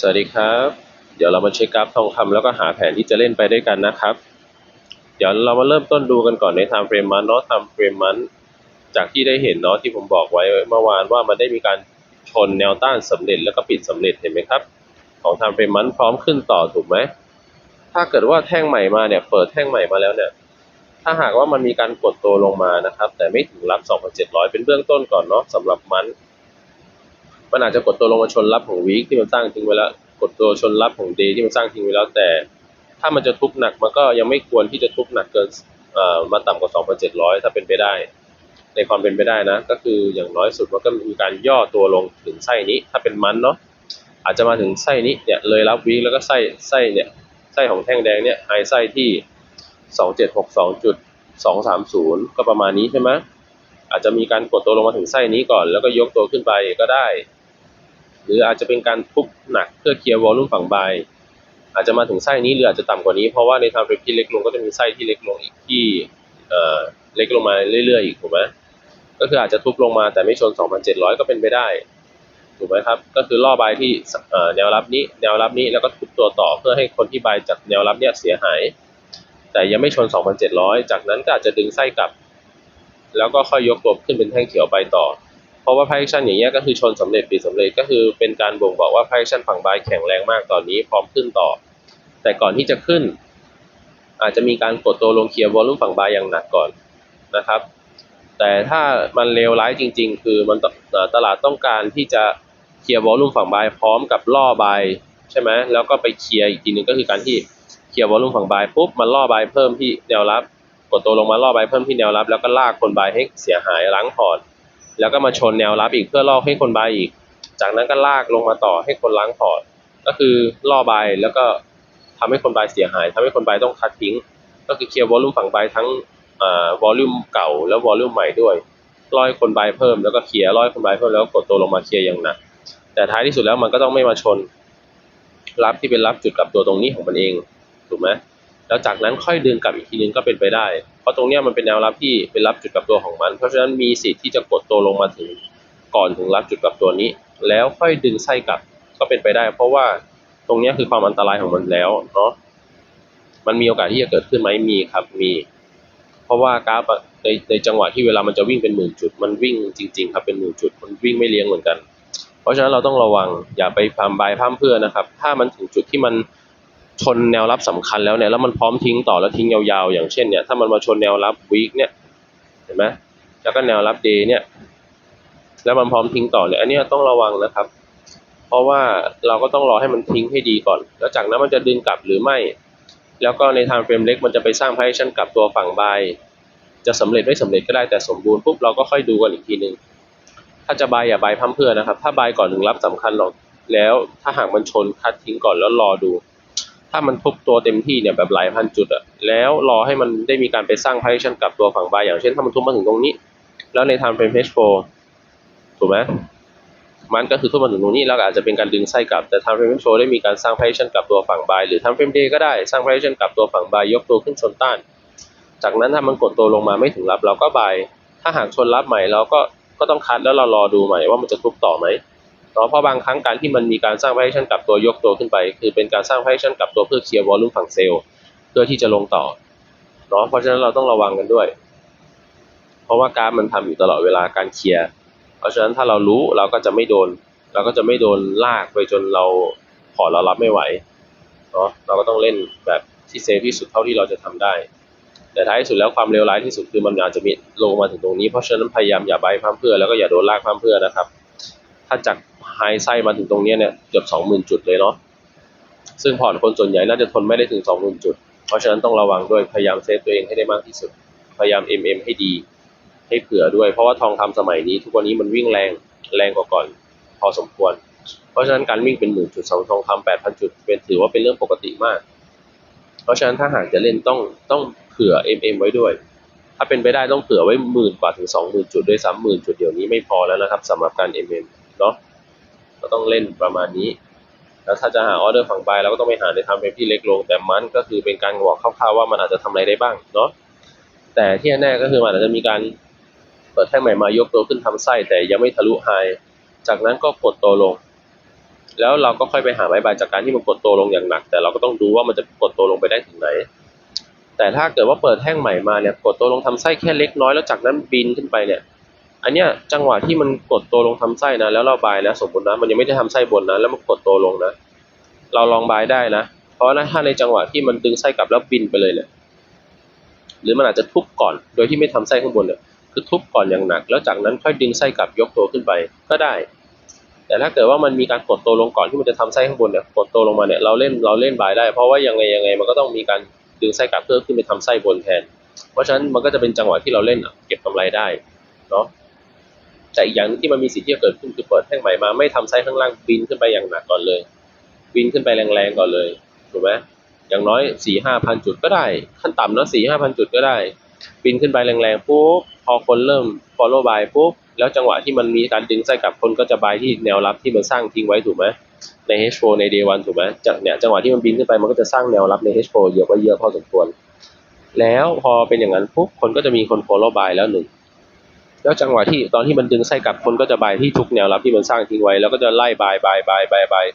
สวัสดีครับ เดี๋ยวเรามาเช็คกราฟทองคำแล้วก็หาแผนที่จะเล่นไปด้วยกันนะครับ เดี๋ยวเรามาเริ่มต้นดูกันก่อนใน time frame มันเนาะ time frame มันจากที่ได้เห็นเนาะที่ผมบอกไว้เมื่อวานว่ามันได้มีการชนแนวต้านสำเร็จแล้วก็ปิดสำเร็จเห็นไหมครับ ของ time frame มันพร้อมขึ้นต่อถูกไหมถ้าเกิดว่าแท่งใหม่มาเนี่ยเปิดแท่งใหม่มาแล้วเนี่ยถ้าหากว่ามันมีการกดตัวลงมานะครับ แต่ไม่ถึงรับ 2,700 เป็นเบื้องต้นก่อนเนาะสำหรับมัน มันอาจจะกดตัวลงมาชนรับของวีคที่มันสร้างทิ้งไว้แล้ว กดตัวชนรับของเดย์ที่มันสร้างทิ้งไว้แล้ว แต่ถ้ามันจะทุบหนักมันก็ยังไม่ควรที่จะทุบหนักเกินมาต่ำกว่า 2,700 ถ้าเป็นไปได้ ในความเป็นไปได้นะ ก็คืออย่างน้อยสุดมันก็มีการย่อตัวลงถึงไส้นี้ ถ้าเป็นมันเนาะอาจจะมาถึงไส้นี้เนี่ยเลยรับวีคแล้วก็ไส้ไส้เนี่ยไส้ของแท่งแดงเนี่ยไฮไส้ที่ 2762.230 ก็ประมาณนี้ใช่ไหมอาจจะมีการกดตัวลงมาถึงไส้นี้ก่อน แล้วก็ยกตัวขึ้นไปก็ได้ หรืออาจจะเป็นการทุบหนักเพื่อเคลียร์วอลลุ่มฝั่งใบอาจจะมาถึงไส้นี้หรืออาจจะต่ำกว่านี้เพราะว่าในทางเฟรมที่เล็กลงก็จะมีไส้ที่เล็กลงอีกที่เอ่อเล็กลงมาเรื่อยๆอีกถูกไหมก็คืออาจจะทุบลงมาแต่ไม่ชน 2,700 ก็เป็นไปได้ถูกไหมครับ ก็คือล่อบายที่แนวรับนี้แนวรับนี้แล้วก็ทุบตัวต่อเพื่อให้คนที่บายจากแนวรับเนี่ยเสียหาย แต่ยังไม่ชน 2,700 จากนั้นก็อาจจะดึงไส้กลับ แล้วก็ค่อยยกตัวขึ้นเป็นแท่งเขียวไปต่อ เพราะว่าไพแอคชั่นอย่างเงี้ยก็คือชนสำเร็จปิดสำเร็จก็คือเป็นการบ่งบอกว่าไพแอคชั่นฝั่งบายแข็งแรงมากตอนนี้พร้อมขึ้นต่อ แต่ก่อนที่จะขึ้น อาจจะมีการกดตัวลงเคลียร์วอลลุ่มฝั่งบายอย่างหนักก่อนนะครับ แต่ถ้ามันเลวร้ายจริง ๆ คือมันตลาดต้องการที่จะเคลียร์วอลลุ่มฝั่งบายพร้อมกับล่อบายใช่ไหมแล้วก็ไปเคลียร์อีกทีหนึงก็คือการที่เคลียร์วอลลุ่มฝั่งบายปุ๊บมันล่อบายเพิ่มที่แนวรับ กดตัวลงมาล่อบายเพิ่มที่แนวรับ แล้วก็ลากคนบายให้เสียหายล้างพอร์ต แล้วก็มาชนแนวรับอีกเพื่อล่อให้คนบายอีก จากนั้นก็ลากลงมาต่อให้คนล้างพอร์ตก็คือล่อบายแล้วก็ทำให้คนบายเสียหายทำให้คนบายต้องคัดทิ้ง ก็คือเคลียร์วอลลุ่มฝั่งบายทั้งอ่าวอลลุ่มเก่าแล้ววอลลุ่มใหม่ด้วยล่อให้คนบายเพิ่มแล้วก็เคลียร์ล่อให้คนบายเพิ่มแล้วกกดตัวลงมาเคลียร์อย่างหนักแต่ท้ายที่สุดแล้วมันก็ต้องไม่มาชนรับที่เป็นรับจุดกลับตัวตรงนี้ของมันเองถูกไหม แล้วจากนั้นค่อยดึงกลับอีกทีนึงก็เป็นไปได้ เพราะตรงเนี้ยมันเป็นแนวรับที่เป็นรับจุดกลับตัวของมัน เพราะฉะนั้นมีสิทธิ์ที่จะกดตัวลงมาถึงก่อนถึงรับจุดกลับตัวนี้ แล้วค่อยดึงไส้กลับก็เป็นไปได้ เพราะว่าตรงนี้คือความอันตรายของมันแล้วเนาะมันมีโอกาสที่จะเกิดขึ้นไหมมีครับมี เพราะว่ากราฟในในจังหวะที่เวลามันจะวิ่งเป็นหมื่นจุด มันวิ่งจริง ๆ ครับเป็นหมื่นจุด มันวิ่งไม่เลี้ยงเหมือนกัน เพราะฉะนั้นเราต้องระวังอย่าไปพามบายพร่ำเพื่อนะครับ ถ้ามันถึงจุดที่มัน ชนแนวรับสำคัญแล้วเนี่ยแล้วมันพร้อมทิ้งต่อแล้วทิ้งยาวๆ อย่างเช่นเนี่ยถ้ามันมาชนแนวรับวีคเนี่ยเห็นไหมแล้วก็แนวรับเดย์เนี่ยแล้วมันพร้อมทิ้งต่อเนี่ยอันนี้ต้องระวังนะครับ เพราะว่าเราก็ต้องรอให้มันทิ้งให้ดีก่อน แล้วจากนั้นมันจะดึงกลับหรือไม่ แล้วก็ในทางเฟรมเล็กมันจะไปสร้างพาร์ชั่นกลับตัวฝั่งบายจะสำเร็จไม่สำเร็จก็ได้แต่สมบูรณ์ปุ๊บเราก็ค่อยดูกันอีกทีนึงถ้าจะบายอย่าบายพั่มเพื่อนะครับ ถ้าบายก่อนถึงรับสำคัญหรอกแล้วถ้าหากมันชนคัดทิ้งก่อนแล้วรอดู ถ้ามันทุบตัวเต็มที่เนี่ยแบบหลายพันจุดอะแล้วรอให้มันได้มีการไปสร้างพาร์ชั่นกลับตัวฝั่งบายอย่างเช่นถ้ามันทุบมาถึงตรงนี้ แล้วในทางเฟรม H4 ถูกไหมมันก็คือทุบมาถึงตรงนี้แล้วก็อาจจะเป็นการดึงไส้กลับแต่ทางเฟรม H4 ได้มีการสร้างพาร์ชั่นกลับตัวฝั่งบายหรือทางเฟรม Day ก็ได้สร้างพาร์ชั่นกลับตัวฝั่งบายยกตัวขึ้นชนต้าน จากนั้นถ้ามันกดตัวลงมาไม่ถึงรับเราก็บายถ้าหากชนรับใหม่เราก็ก็ต้องคัดแล้วเรารอดูใหม่ว่ามันจะทุบต่อไหม เนาะเพราะบางครั้งการที่มันมีการสร้าง variation กลับตัวยกตัวขึ้นไป คือเป็นการสร้าง variation กลับตัวเพื่อเคลียร์วอลลุ่มฝั่งเซลล์เพื่อที่จะลงต่อเนาะเพราะฉะนั้นเราต้องระวังกันด้วย เพราะว่ากาฟมันทำอยู่ตลอดเวลาการเคลียร์เพราะฉะนั้นถ้าเรารู้เราก็จะไม่โดน เราก็จะไม่โดนลากไปจนเราพอเรารับไม่ไหวเนาะเราก็ต้องเล่นแบบที่เซฟที่สุดเท่าที่เราจะทำได้ แต่ท้ายที่สุดแล้วความเลวร้ายที่สุดคือมันอาจจะมีลงมาถึงตรงนี้เพราะฉะนั้นพยายามอย่าใบพร่ำเพื่อแล้วก็อย่าโดนลากพร่ำเพื่อนะครับ ถ้าจากไฮไซมาถึงตรงนี้เนี่ยเกือบสองหมื่นจุดเลยเนาะซึ่งพอร์ตคนส่วนใหญ่น่าจะทนไม่ได้ถึงสองหมื่นจุด เพราะฉะนั้นต้องระวังด้วยพยายามเซฟตัวเองให้ได้มากที่สุด พยายาม MM ให้ดี ให้เผื่อด้วย เพราะว่าทองคำสมัยนี้ ทุกวันนี้มันวิ่งแรงแรงกว่าก่อน พอสมควร เพราะฉะนั้นการวิ่งเป็นหมื่นจุดสองทองคำแปดพันจุด เป็นถือว่าเป็นเรื่องปกติมาก เพราะฉะนั้นถ้าหากจะเล่นต้องต้องเผื่อ MM ไว้ด้วย ถ้าเป็นไปได้ต้องเผื่อไว้หมื่นกว่าถึงสองหมื่นจุดด้วยซ้ำหมื่นจุดเดี๋ยวนี้ไม่พอแล้วนะครับสำหรับการ MM เนาะก็ต้องเล่นประมาณนี้ แล้วถ้าจะหาออเดอร์ฝั่งบายเราก็ต้องไปหาในทำเป็นที่เล็กลง แต่มันก็คือเป็นการบอกคร่าวๆว่ามันอาจจะทำอะไรได้บ้างเนาะแต่ที่แน่ก็คือมันอาจจะมีการเปิดแท่งใหม่มายกตัวขึ้นทำไส้แต่ยังไม่ทะลุไฮจากนั้นก็กดตัวลง แล้วเราก็ค่อยไปหาไม้บายจากการที่มันกดตัวลงอย่างหนัก แต่เราก็ต้องดูว่ามันจะกดตัวลงไปได้ถึงไหน แต่ถ้าเกิดว่าเปิดแท่งใหม่มาเนี่ยกดตัวลงทำไส้แค่เล็กน้อยแล้วจากนั้นบินขึ้นไปเนี่ย อันเนี้ยจังหวะที่มันกดตัวลงทำไส้นะแล้วเราบายนะสมมตินะมันยังไม่ได้ทำไส้บนนะแล้วมันกดตัวลงนะ เราลองบายได้นะ เพราะนะถ้าในจังหวะที่มันดึงไส้กลับแล้วบินไปเลยเนี่ยหรือมันอาจจะทุบก่อนโดยที่ไม่ทำไส้ข้างบนเนี่ยคือทุบก่อนอย่างหนัก แล้วจากนั้นค่อยดึงไส้กลับยกตัวขึ้นไปก็ได้ แต่ถ้าเกิดว่ามันมีการกดตัวลงก่อนที่มันจะทำไส้ข้างบนเนี่ยกดตัวลงมาเนี่ยเราเล่นเราเล่นบายได้ เพราะว่ายังไงยังไงมันก็ต้องมีการดึงไส้กลับเพื่อขึ้นไปทำไส้บนแทน เพราะฉะนั้นมันก็จะเป็นจังหวะที่เราเล่นอะเก็บกำไรได้เนาะ แต่อีกอย่างที่มันมีสิทธิ์ที่จะเกิดขึ้นคือเปิดแท่งใหม่มาไม่ทำไซส้ข้างล่างบินขึ้นไปอย่างหนักก่อนเลยบินขึ้นไปแรงๆก่อนเลยถูกไหมอย่างน้อยสี่ห้าพันจุดก็ได้ ขั้นต่ำนะสี่ห้าพันจุดก็ได้บินขึ้นไปแรงๆปุ๊บพอคนเริ่ม follow by ปุ๊บแล้วจังหวะที่มันมีการดึงไส้กลับคนก็จะบายที่แนวรับที่มันสร้างทิ้งไว้ถูกไหมใน H4 ใน day 1ถูกไหมจากเนี่ยจังหวะที่มันบินขึ้นไปมันก็จะสร้างแนวรับใน H4 เยอะก็เยอะพอสมควร แล้วพอเป็นอย่างนั้นปุ๊บคนก็จะมีคน follow by แล้วหนึ่ง แล้วจังหวะที่ตอนที่มันดึงไส้กลับคนก็จะบายที่ทุกแนวรับที่มันสร้างทิ้งไว้ แล้วก็จะไล่บายบายบายบายบาย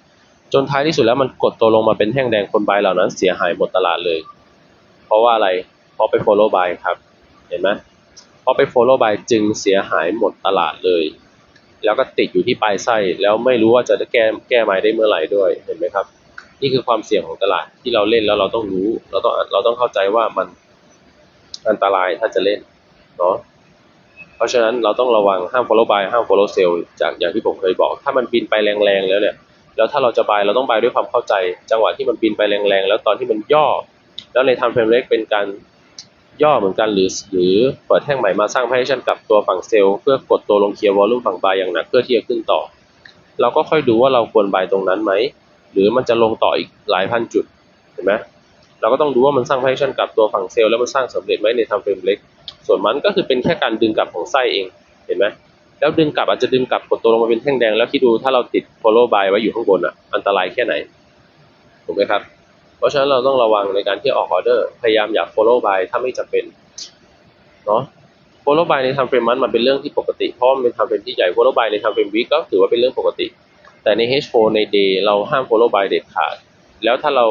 จนท้ายที่สุดแล้วมันกดตัวลงมาเป็นแท่งแดงคนบายเหล่านั้นเสียหายหมดตลาดเลย เพราะว่าอะไร เพราะไป follow by ครับ เห็นไหมเพราะไป follow by จึงเสียหายหมดตลาดเลย แล้วก็ติดอยู่ที่ปลายไส้แล้วไม่รู้ว่าจะแก้แก้ไม้ได้เมื่อไหร่ด้วย เห็นไหมครับ นี่คือความเสี่ยงของตลาดที่เราเล่นแล้วเราต้องรู้ เราต้องเราต้องเข้าใจว่ามันอันตรายถ้าจะเล่นเนาะ เพราะฉะนั้นเราต้องระวังห้าม follow buy ห้าม follow sell จากอย่างที่ผมเคยบอก ถ้ามันบินไปแรงๆแล้วเนี่ยแล้วถ้าเราจะ buy เราต้อง buy ด้วยความเข้าใจ จังหวะที่มันบินไปแรงๆแล้วตอนที่มันย่อ แล้วใน time frame เล็กเป็นการย่อเหมือนกันหรือหรือเปิดแท่งใหม่มาสร้าง position กับตัวฝั่งเซลล์เพื่อกดตัวลงเคลียร์วอลลุ่มฝั่ง buy อย่างหนักเพื่อที่จะขึ้นต่อ เราก็ค่อยดูว่าเราควร buy ตรงนั้นไหมหรือมันจะลงต่ออีกหลายพันจุดเห็นไหมเราก็ต้องดูว่ามันสร้าง position กับตัวฝั่งเซลล์แล้วมันสร้างสำเร็จไหมใน time frame เล็ก ส่วนมันก็คือเป็นแค่การดึงกลับของไส้เองเห็นไหมแล้วดึงกลับอาจจะดึงกลับกดตัวลงมาเป็นแท่งแดง แล้วคิดดูถ้าเราติด follow by ไว้อยู่ข้างบนอะอันตรายแค่ไหนถูกไหมครับ เพราะฉะนั้นเราต้องระวังในการที่ออกออเดอร์พยายามอย่า follow by ถ้าไม่จำเป็นเนาะ follow by ใน time frame มันมันเป็นเรื่องที่ปกติเพราะมันเป็น time frame ที่ใหญ่ follow by ใน time frame week ก็ถือว่าเป็นเรื่องปกติ แต่ใน H4 ใน day เราห้าม follow by เด็ดขาดแล้วถ้าเรา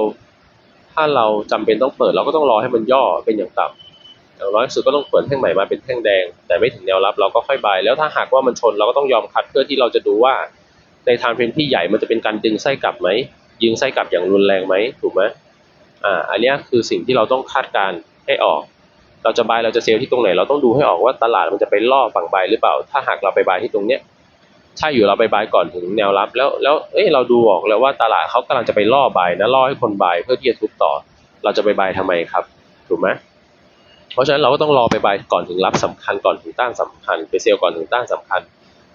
ถ้าเราจำเป็นต้องเปิดเราก็ต้องรอให้มันย่อเป็นอย่างต่ำ อย่างน้อยสุดก็ต้องเปิดแท่งใหม่มาเป็นแท่งแดง แต่ไม่ถึงแนวรับเราก็ค่อยบายแล้วถ้าหากว่ามันชนเราก็ต้องยอมคัดเพื่อที่เราจะดูว่า ในทางเพนที่ใหญ่มันจะเป็นการดึงไส้กลับไหมยิงไส้กลับอย่างรุนแรงไหมถูกไหมอ่าอันนี้คือสิ่งที่เราต้องคาดการให้ออก เราจะบายเราจะเซลล์ที่ตรงไหน เราต้องดูให้ออกว่าตลาดมันจะไปล่อฝั่งบายหรือเปล่า ถ้าหากเราไปบายที่ตรงเนี้ยถ้าอยู่เราไปบายก่อนถึงแนวรับแล้วแล้วเอ้ยเราดูออกแล้วว่าตลาดเขากำลังจะไปล่อบายนะล่อให้คนบายเพื่อที่จะทุบต่อ เราจะไปบายทำไมครับ ถูกไหม เพราะฉะนั้นเราก็ต้องรอไปบายก่อนถึงรับสำคัญก่อนถึงต้านสำคัญไปเซลล์ก่อนถึงต้านสำคัญ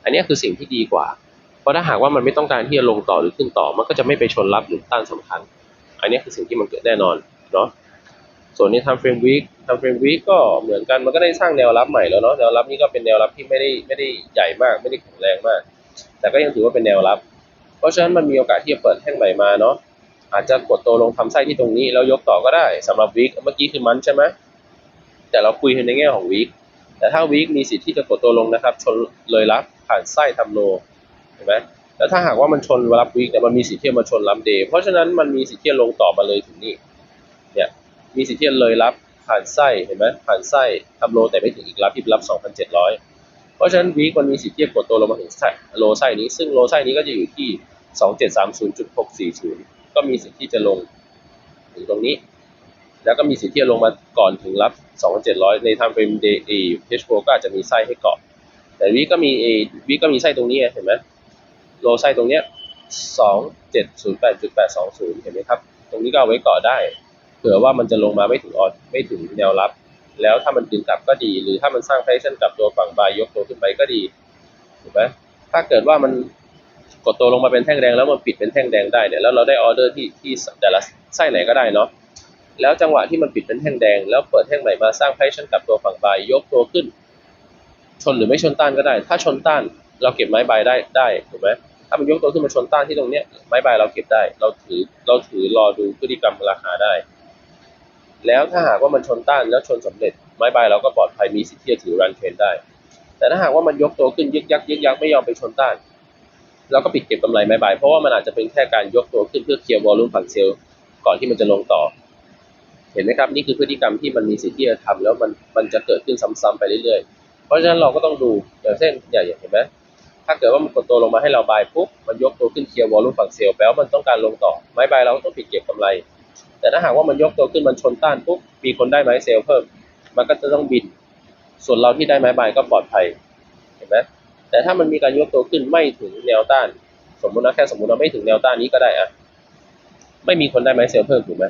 อันนี้คือสิ่งที่ดีกว่า เพราะถ้าหากว่ามันไม่ต้องการที่จะลงต่อหรือขึ้นต่อ มันก็จะไม่ไปชนรับหรือต้านสำคัญ อันนี้คือสิ่งที่มันเกิดแน่นอนเนาะส่วนใน time frame week time frame week ก็เหมือนกันมันก็ได้สร้างแนวรับใหม่แล้วเนาะแนวรับนี้ก็เป็นแนวรับที่ไม่ได้ไม่ได้ใหญ่มากไม่ได้แข็งแรงมาก แต่ก็ยังถือว่าเป็นแนวรับ เพราะฉะนั้นมันมีโอกาสที่จะเปิดแท่งใหม่มาเนาะอาจจะกดตัวลงทำไส้ที่ตรงนี้แล้วยกต่อก็ได้สำหรับวีคเมื่อกี้คือมันใช่ไหม แต่เราคุยในแง่ของวีคแต่ถ้าวีคมีสิทธิ์ที่จะกดตัวลงนะครับ ชนเลยรับผ่านไส้ทำโลเห็นไหมแล้วถ้าหากว่ามันชนรับวีคเนี่ยมันมีสิทธิ์ที่จะมาชนรับเดย์เพราะฉะนั้นมันมีสิทธิ์ที่จะลงต่อมาเลยถึงนี่เนี่ยมีสิทธิ์ที่จะเลยรับผ่านไส้เห็นไหมผ่านไส้ทำโลแต่ไม่ถึงอีกรับที่รับ 2,700 เพราะฉะนั้นวีคมันมีสิทธิ์ที่จะกดตัวลงมาถึงไส้โลไส้นี้ ซึ่งโลไส้นี้ก็จะอยู่ที่ 2730.640 ก็มีสิทธิ์ที่จะลงถึงตรงนี้ แล้วก็มีสิทธิ์ที่จะลงมาก่อนถึงรับ 2,700 ในทางเป็นเดย์เพชโก็อาจจะมีไส้ให้เกาะ แต่วีก็มีเอวีก็มีไส้ตรงนี้เห็นไหมโลไส้ตรงเนี้ย2708.820 เห็นไหมครับ ตรงนี้ก็เอาไว้เกาะได้ เผื่อว่ามันจะลงมาไม่ถึงออดไม่ถึงแนวรับ แล้วถ้ามันดึงกลับก็ดี หรือถ้ามันสร้างไพชั่นกลับตัวฝั่งบายยกตัวขึ้นไปก็ดีถูกไหมถ้าเกิดว่ามันกดตัวลงมาเป็นแท่งแดงแล้วมันปิดเป็นแท่งแดงได้เนี่ยแล้วเราได้ออเดอร์ที่ที่แต่ละไส้ไหนก็ได้เนาะ แล้วจังหวะที่มันปิดเป็นแท่งแดง แล้วเปิดแท่งใหม่มาสร้างไพชั่นกับตัวฝั่งใบยกตัวขึ้น ชนหรือไม่ชนต้านก็ได้ ถ้าชนต้านเราเก็บไม้ใบได้ได้ถูกไหมถ้ามันยกตัวขึ้นมาชนต้านที่ตรงเนี้ยไม้ใบเราเก็บได้ เราถือเราถือรอดูพฤติกรรมราคาได้ แล้วถ้าหากว่ามันชนต้านแล้วชนสำเร็จ ไม้ใบเราก็ปลอดภัยมีสิทธิ์ที่จะถือรันเทรนได้ แต่ถ้าหากว่ามันยกตัวขึ้นยึกยักยึกยักไม่ยอมไปชนต้านเราก็ปิดเก็บกำไรไม้ใบเพราะว่ามันอาจจะเป็นแค่การยกตัวขึ้นเพื่อเคลียร์วอลลุ่มฝั่งเซลล์ก่อนที่มันจะลงต่อ เห็นไหมครับนี่คือพฤติกรรมที่มันมีสิทธิ์ที่จะทำแล้วมันมันจะเกิดขึ้นซ้ำๆไปเรื่อยๆ เพราะฉะนั้นเราก็ต้องดูอย่างเช่นอย่างเห็นไหมถ้าเกิดว่ามันกดตัวลงมาให้เราบายปุ๊บมันยกตัวขึ้นเคลียร์วอลลุ่มฝั่งเซลล์แปลว่ามันต้องการลงต่อไม้บายเราก็ต้องปิดเก็บกำไร แต่ถ้าหากว่ามันยกตัวขึ้นมันชนต้านปุ๊บมีคนได้ไม้เซลล์เพิ่ม มันก็จะต้องบิน ส่วนเราที่ได้ไม้บายก็ปลอดภัยเห็นไหมแต่ถ้ามันมีการยกตัวขึ้นไม่ถึงแนวต้าน สมมุตินะแค่สมมุติเราไม่ถึงแนวต้านนี้ก็ได้อะไม่มีคนได้ไม้เซลล์เพิ่มถูกไหม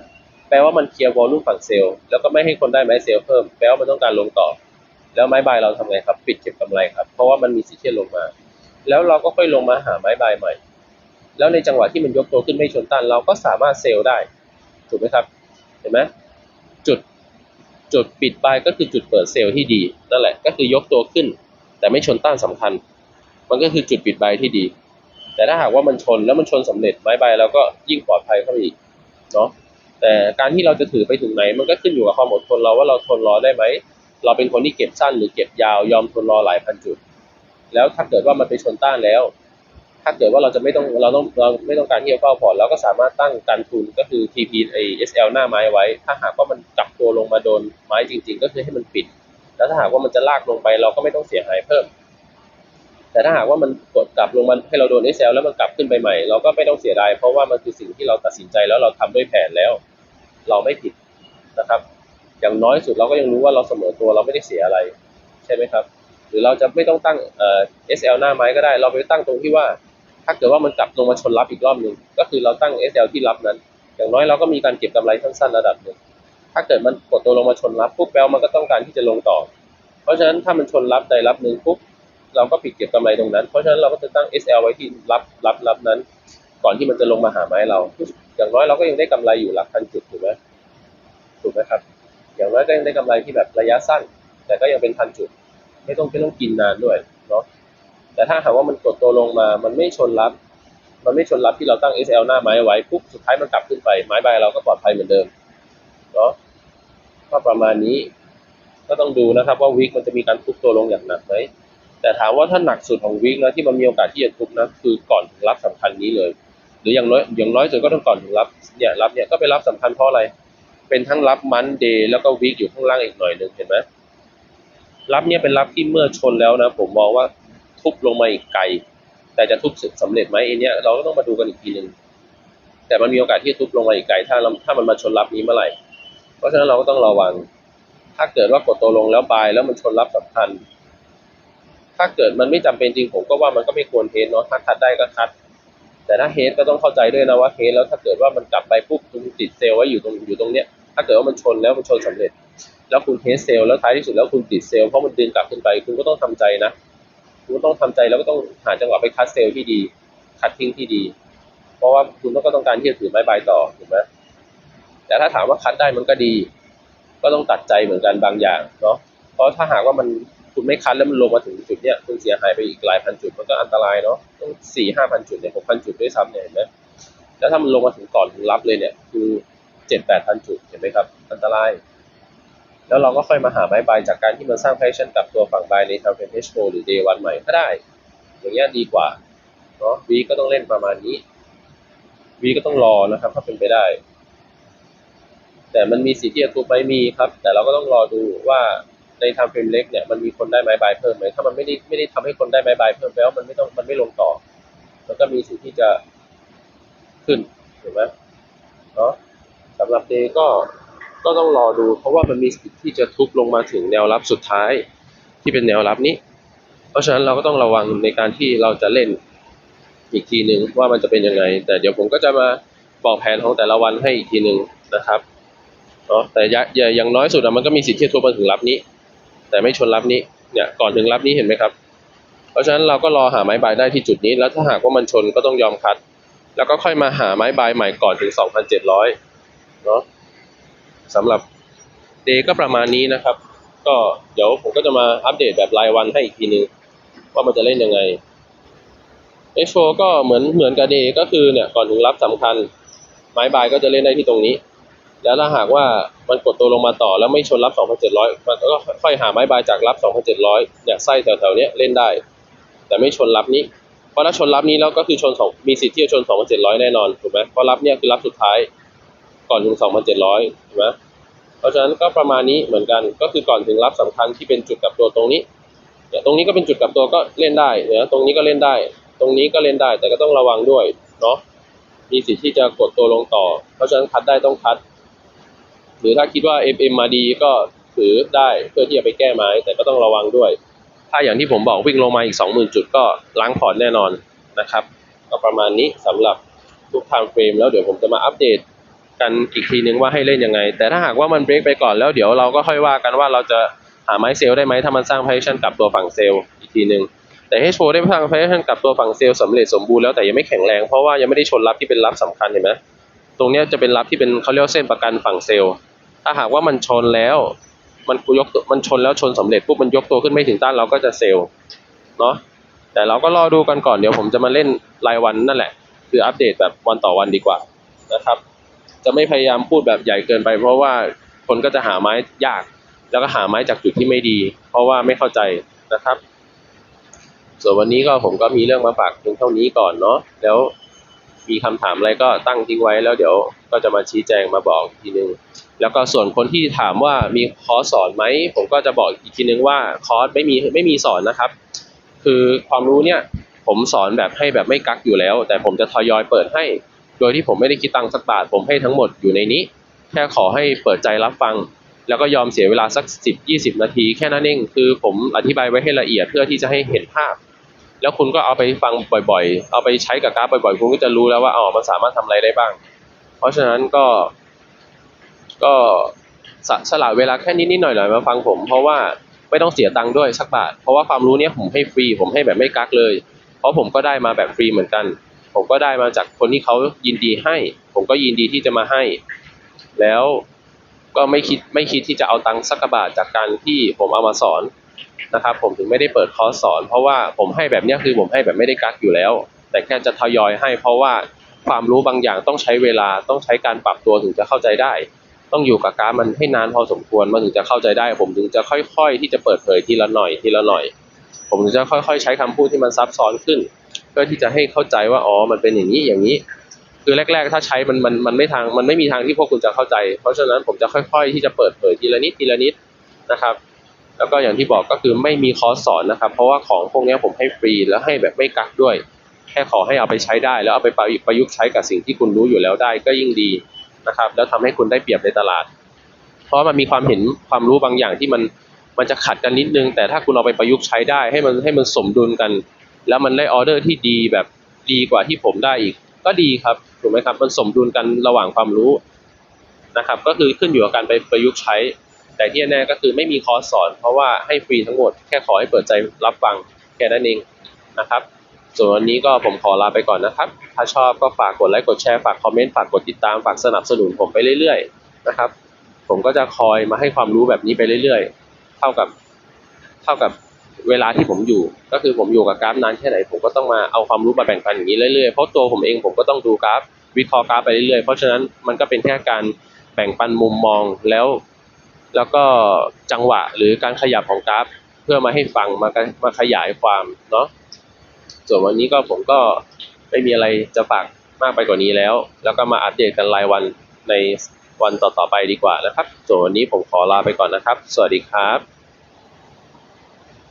ลว่ามันเคลียร์วอลลุ่มฝั่งเซลล์แล้วก็ไม่ให้คนได้ไม้เซลล์เพิ่ม แปลว่ามันต้องการลงต่อ แล้วไม้บายเราทำไงครับ ปิดเก็บกำไรครับ เพราะว่ามันมีสิทธิ์ที่ลงมา แล้วเราก็ค่อยลงมาหาไม้บายใหม่ แล้วในจังหวะที่มันยกตัวขึ้นไม่ชนต้านเราก็สามารถเซลล์ได้ ถูกไหมครับ เห็นไหมจุดจุดปิดบายก็คือจุดเปิดเซลล์ที่ดีนั่นแหละ ก็คือยกตัวขึ้น แต่ไม่ชนต้านสำคัญ มันก็คือจุดปิดบายที่ดี แต่ถ้าหากว่ามันชนแล้วมันชนสำเร็จไม้บายเราก็ยิ่งปลอดภัยเข้าไปอีกเนาะ แต่การที่เราจะถือไปถึงไหน มันก็ขึ้นอยู่กับความอดทนเราว่าเราทนรอได้ไหม เราเป็นคนที่เก็บสั้นหรือเก็บยาวยอมทนรอหลายพันจุด แล้วถ้าเกิดว่ามันไปชนต้านแล้ว ถ้าเกิดว่าเราจะไม่ต้องเราต้องเราไม่ต้องการที่จะเฝ้าพอร์ตเราก็สามารถตั้งการทุนก็คือ TP ไอ SL หน้าไม้ไว้ ถ้าหากว่ามันกลับตัวลงมาโดนไม้จริง ๆ ก็คือให้มันปิด แล้วถ้าหากว่ามันจะลากลงไปเราก็ไม่ต้องเสียหายเพิ่มแต่ถ้าหากว่ามันกดกลับลงมาให้เราโดน SL แล้วมันกลับขึ้นไปใหม่ เราก็ไม่ต้องเสียดายเพราะว่ามันคือสิ่งที่เราตัดสินใจแล้วเราทำด้วยแผนแล้ว เราไม่ผิดนะครับ อย่างน้อยสุดเราก็ยังรู้ว่าเราเสมอตัวเราไม่ได้เสียอะไร ใช่ไหมครับ หรือเราจะไม่ต้องตั้งเอ่อ SL หน้าไม้ก็ได้ เราไปตั้งตรงที่ว่า ถ้าเกิดว่ามันกลับลงมาชนรับอีกรอบหนึ่งก็คือเราตั้ง SL ที่รับนั้น อย่างน้อยเราก็มีการเก็บกำไรสั้นๆระดับหนึ่งถ้าเกิดมันกดตัวลงมาชนรับปุ๊บแปลว่ามันก็ต้องการที่จะลงต่อ เพราะฉะนั้นถ้ามันชนรับใดรับหนึ่งปุ๊บเราก็ปิดเก็บกำไรตรงนั้น เพราะฉะนั้นเราก็จะตั้ง SL ไว้ที่รับรับรับนั้น ก่อนที่มันจะลงมาหาไม้เรา อย่างน้อยเราก็ยังได้กำไรอยู่หลักพันจุดถูกไหมถูกไหมครับ อย่างน้อยก็ยังได้กำไรที่แบบระยะสั้น แต่ก็ยังเป็นพันจุด ไม่ต้องไม่ต้องกินนานด้วยเนาะแต่ถ้าหากว่ามันกดตัวลงมา มันไม่ชนรับ มันไม่ชนรับที่เราตั้ง SL หน้าไม้ไว้ปุ๊บสุดท้ายมันกลับขึ้นไป ไม้ใบเราก็ปลอดภัยเหมือนเดิมเนาะก็ประมาณนี้ก็ต้องดูนะครับว่าวิกมันจะมีการทุบตัวลงอย่างหนักไหมแต่ถามว่าถ้าหนักสุดของวิกนะที่มันมีโอกาสที่จะทุบนะคือก่อนถึงรับสำคัญนี้เลย หรืออย่างน้อยอย่างน้อยสุดก็ต้องก่อนถึงรับเนี่ยรับเนี่ยก็ไปรับสำคัญเพราะอะไร เป็นทั้งรับมันเดย์แล้วก็วิกอยู่ข้างล่างอีกหน่อยหนึ่งเห็นไหมรับเนี่ยเป็นรับที่เมื่อชนแล้วนะ ผมมองว่าทุบลงมาอีกไกล แต่จะทุบสำเร็จไหมไอันเนี้ยเราก็ต้องมาดูกันอีกทีหนึ่งแต่มันมีโอกาสที่ทุบลงมาอีกไกลถ้าเราถ้ามันมาชนรับนี้เมื่อไหร่ เพราะฉะนั้นเราก็ต้องระวัง ถ้าเกิดว่ากดตัวลงแล้วบายแล้วมันชนรับสำคัญ ถ้าเกิดมันไม่จำเป็นจริงผมก็ว่ามันก็ไม่ควรเฮดเนาะถ้าคัดได้ก็คัด แต่ถ้าเฮดก็ต้องเข้าใจด้วยนะว่าเฮดแล้วถ้าเกิดว่ามันกลับไปปุ๊บคุณติดเซลล์ไว้อยู่ตรงอยู่ตรงเนี้ยถ้าเกิดว่ามันชนแล้วมันชนสำเร็จ แล้วคุณเทสเซลล์แล้วท้ายที่สุดแล้วคุณติดเซลล์เพราะมันดึงกลับขึ้นไป คุณก็ต้องทำใจนะคุณก็ต้องทำใจแล้วก็ต้องหาจังหวะไปคัดเซลล์ที่ดี คัดทิ้งที่ดี เพราะว่าคุณก็ต้องการที่จะถือไม้ใบต่อถูกไหมแต่ถ้าถามว่าคัดได้มันก็ดี ก็ต้องตัดใจเหมือนกันบางอย่างเนาะเพราะถ้าหากว่ามัน คุณไม่คัดแล้วมันลงมาถึงจุดเนี้ยคุณเสียหายไปอีกหลายพันจุดมันก็อันตรายเนาะต้องสี่ห้าพันจุดเนี่ยหกพันจุดด้วยซ้ำเนี่ยเห็นไหมแล้วถ้ามันลงมาถึงก่อนถึงรับเลยเนี่ยคือเจ็ดแปดพันจุดเห็นไหมครับ อันตราย แล้วเราก็ค่อยมาหาไม้บายจากการที่มันสร้างแพชชั่นกับตัวฝั่งบายในทางเป็น H4 หรือ Day วันใหม่ก็ได้ อย่างเงี้ยดีกว่าเนาะวีก็ต้องเล่นประมาณนี้วีก็ต้องรอนะครับถ้าเป็นไปได้ แต่มันมีสิทธิ์ที่จะทุบไหมมีครับ แต่เราก็ต้องรอดูว่า ในทางเฟรมเล็กเนี่ยมันมีคนได้ไม้บายเพิ่มไหมถ้ามันไม่ได้ไม่ได้ทำให้คนได้ไม้บายเพิ่มแปลว่ามันไม่ต้องมันไม่ลงต่อ มันก็มีสิทธิ์ที่จะขึ้นถูกไหมเนาะสำหรับเดย์ก็ก็ต้องรอดู เพราะว่ามันมีสิทธิ์ที่จะทุบลงมาถึงแนวรับสุดท้ายที่เป็นแนวรับนี้ เพราะฉะนั้นเราก็ต้องระวังในการที่เราจะเล่นอีกทีหนึ่งว่ามันจะเป็นยังไง แต่เดี๋ยวผมก็จะมาบอกแผนของแต่ละวันให้อีกทีหนึ่งนะครับเนาะแต่อย่าอย่าอย่างน้อยสุดมันก็มีสิทธิ์ที่จะทุบมาถึงรับนี้ แต่ไม่ชนรับนี้เนี่ยก่อนถึงรับนี้เห็นไหมครับ เพราะฉะนั้นเราก็รอหาไม้บายได้ที่จุดนี้ แล้วถ้าหากว่ามันชนก็ต้องยอมคัด แล้วก็ค่อยมาหาไม้บายใหม่ก่อนถึง 2,700เนาะสำหรับเดก็ประมาณนี้นะครับ ก็เดี๋ยวผมก็จะมาอัปเดตแบบรายวันให้อีกทีนึงว่ามันจะเล่นยังไง H4 ก็เหมือนเหมือนกับเดก็คือเนี่ยก่อนถึงรับสำคัญ ไม้บายก็จะเล่นได้ที่ตรงนี้ แล้วถ้าหากว่ามันกดตัวลงมาต่อแล้วไม่ชนรับ 2,700 มันก็ค่อยหาไม้บายจากรับ 2,700เนี่ยไส้แถวๆนี้เล่นได้ แต่ไม่ชนรับนี้ เพราะถ้าชนรับนี้แล้วก็คือชนสองมีสิทธิ์ที่จะชน 2,700 แน่นอนถูกไหมเพราะรับเนี่ยคือรับสุดท้ายก่อนถึง 2,700ถูกไหมเพราะฉะนั้นก็ประมาณนี้เหมือนกันก็คือก่อนถึงรับสำคัญที่เป็นจุดกับตัวตรงนี้เนี่ยตรงนี้ก็เป็นจุดกับตัวก็เล่นได้เนี่ยตรงนี้ก็เล่นได้ ตรงนี้ก็เล่นได้แต่ก็ต้องระวังด้วยเนาะมีสิทธิ์ที่จะกดตัวลงต่อ เพราะฉะนั้นคัดได้ต้องคัด หรือถ้าคิดว่า FM มาดีก็ถือได้เพื่อที่จะไปแก้ไม้ แต่ก็ต้องระวังด้วย ถ้าอย่างที่ผมบอกวิ่งลงมาอีก 20,000 จุดก็ล้างพอร์ตแน่นอนนะครับก็ประมาณนี้สำหรับทุก time frame แล้วเดี๋ยวผมจะมาอัปเดตกันอีกทีนึงว่าให้เล่นยังไง แต่ถ้าหากว่ามันเบรกไปก่อนแล้วเดี๋ยวเราก็ค่อยว่ากันว่าเราจะหาไม้เซลล์ได้ไหมถ้ามันสร้าง position กลับตัวฝั่งเซลล์อีกทีนึงแต่ H4 ได้สร้าง position กลับตัวฝั่งเซลล์สำเร็จสมบูรณ์แล้วแต่ยังไม่แข็งแรงเพราะว่ายังไม่ได้ชนรับที่เป็นรับสำคัญเห็นไหมตรงนี้จะเป็นรับที่เป็นเขาเรียกเส้นประกันฝั่งเซลล์ ถ้าหากว่ามันชนแล้ว มันยกมันชนแล้วชนสำเร็จปุ๊บมันยกตัวขึ้นไม่ถึงต้านเราก็จะเซลล์เนาะแต่เราก็รอดูกันก่อนเดี๋ยวผมจะมาเล่นรายวันนั่นแหละ คืออัปเดตแบบวันต่อวันดีกว่านะครับ จะไม่พยายามพูดแบบใหญ่เกินไป เพราะว่าคนก็จะหาไม้ยาก แล้วก็หาไม้จากจุดที่ไม่ดี เพราะว่าไม่เข้าใจนะครับ ส่วนวันนี้ก็ผมก็มีเรื่องมาฝากเพียงเท่านี้ก่อนเนาะแล้วมีคำถามอะไรก็ตั้งทิ้งไว้แล้วเดี๋ยวก็จะมาชี้แจงมาบอกอีกทีนึง แล้วก็ส่วนคนที่ถามว่ามีคอร์สสอนไหม ผมก็จะบอกอีกทีนึงว่าคอร์สไม่มีไม่มีสอนนะครับ คือความรู้เนี่ยผมสอนแบบให้แบบไม่กักอยู่แล้ว แต่ผมจะทยอยเปิดให้ โดยที่ผมไม่ได้คิดตังค์สักบาท ผมให้ทั้งหมดอยู่ในนี้ แค่ขอให้เปิดใจรับฟัง แล้วก็ยอมเสียเวลาสักสิบยี่สิบนาที แค่นั้นเองคือผมอธิบายไว้ให้ละเอียดเพื่อที่จะให้เห็นภาพ แล้วคุณก็เอาไปฟังบ่อยๆ เอาไปใช้กับกราฟบ่อยๆ คุณก็จะรู้แล้วว่าอ๋อมันสามารถทำอะไรได้บ้าง เพราะฉะนั้นก็ ก็สสละเวลาแค่นิดๆหน่อยๆมาฟังผม เพราะว่าไม่ต้องเสียตังค์ด้วยสักบาท เพราะว่าความรู้เนี้ยผมให้ฟรีผมให้แบบไม่กักเลย เพราะผมก็ได้มาแบบฟรีเหมือนกัน ผมก็ได้มาจากคนที่เขายินดีให้ ผมก็ยินดีที่จะมาให้ แล้วก็ไม่คิดไม่คิดที่จะเอาตังค์สักบาทจากการที่ผมเอามาสอนนะครับผมถึงไม่ได้เปิดคอร์สสอน เพราะว่าผมให้แบบเนี้ยคือผมให้แบบไม่ได้กักอยู่แล้ว แต่แค่จะทยอยให้ เพราะว่าความรู้บางอย่างต้องใช้เวลาต้องใช้การปรับตัวถึงจะเข้าใจได้ ต้องอยู่กับกราฟมันให้นานพอสมควรมันถึงจะเข้าใจได้ ผมถึงจะค่อย ๆ ที่จะเปิดเผยทีละหน่อยทีละหน่อย ผมถึงจะค่อยๆ ใช้คำพูดที่มันซับซ้อนขึ้น เพื่อที่จะให้เข้าใจว่าอ๋อมันเป็นอย่างนี้อย่างนี้ คือแรก ๆ ถ้าใช้มันมันมันไม่ทางมันไม่มีทางที่พวกคุณจะเข้าใจ เพราะฉะนั้นผมจะค่อย ๆ ที่จะเปิดเผยทีละนิดทีละนิดนะครับแล้วก็อย่างที่บอกก็คือไม่มีคอร์สสอนนะครับ เพราะว่าของพวกนี้ผมให้ฟรีแล้วให้แบบไม่กักด้วย แค่ขอให้เอาไปใช้ได้ แล้วเอาไปประยุกต์ใช้กับสิ่งที่คุณรู้อยู่แล้วได้ก็ยิ่งดี นะครับ แล้วทำให้คุณได้เปรียบในตลาด เพราะมันมีความเห็นความรู้บางอย่างที่มันมันจะขัดกันนิดนึง แต่ถ้าคุณเอาไปประยุกต์ใช้ได้ให้มันให้มันสมดุลกัน แล้วมันได้ออเดอร์ที่ดีแบบดีกว่าที่ผมได้อีก ก็ดีครับถูกไหมครับ มันสมดุลกันระหว่างความรู้นะครับ ก็คือขึ้นอยู่กับการไปประยุกต์ใช้ แต่ที่แน่ก็คือไม่มีคอร์สสอน เพราะว่าให้ฟรีทั้งหมดแค่ขอให้เปิดใจรับฟังแค่นั้นเองนะครับ ส่วนวันนี้ก็ผมขอลาไปก่อนนะครับ ถ้าชอบก็ฝากกดไลค์กดแชร์ฝากคอมเมนต์ฝากกดติดตามฝากสนับสนุนผมไปเรื่อยๆนะครับ ผมก็จะคอยมาให้ความรู้แบบนี้ไปเรื่อยๆ เท่ากับเท่ากับเวลาที่ผมอยู่ ก็คือผมอยู่กับกราฟนานแค่ไหน ผมก็ต้องมาเอาความรู้มาแบ่งปันอย่างนี้เรื่อยๆเพราะตัวผมเองผมก็ต้องดูกราฟ วิเคราะห์กราฟไปเรื่อยๆเพราะฉะนั้นมันก็เป็นแค่การแบ่งปันมุมมองแล้ว แล้วก็จังหวะหรือการขยับของกราฟ เพื่อมาให้ฟังมามาขยายความเนาะ ส่วนวันนี้ก็ผมก็ไม่มีอะไรจะฝากมากไปกว่านี้แล้ว แล้วก็มาอัปเดตกันรายวันในวันต่อๆไปดีกว่านะครับส่วนวันนี้ผมขอลาไปก่อนนะครับ สวัสดีครับ